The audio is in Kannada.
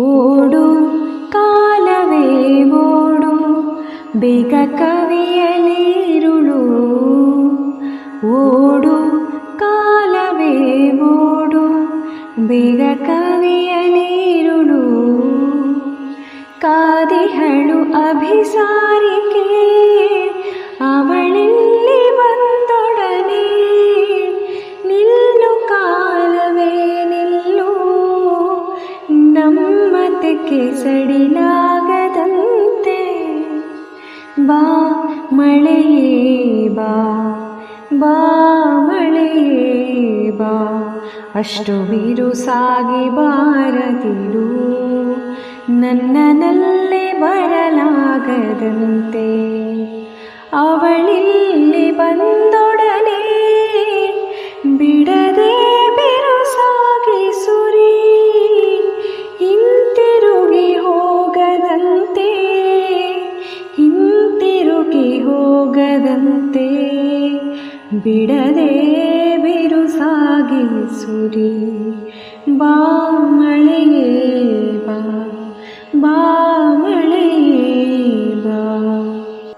ಓಡು ಕಾಲವೇ ಓಡು ಬೇಗ ಕವಿಯಲಿರುಳು ಓಡು ಕಾಲವೇ ಓಡು ಬೇಗ ಕವಿಯಲಿರುಳು ಕಾದಿಹಳು ಅಭಿಸಾರಿಕೆ ನಮ್ಮತಕ್ಕೆ ಸಡಿಲಾಗದಂತೆ ಬಾ ಮಳೆಯೇ ಬಾ ಬಾ ಮಳೆಯೇ ಬಾ, ಅಷ್ಟು ಬಿರುಸಾಗಿ ಬಾರದಿರು. ನನ್ನನಲ್ಲೇ ಬರಲಾಗದಂತೆ. ಅವಳಿಲ್ಲಿ ಬಂದೊಡನೆ ಗದಂತೆ ಬಿಡದೆ ಬಿರುಸಾಗಿ ಸುರಿ ಬಾ ಮಳೆಯೇ ಬಾ ಬಾ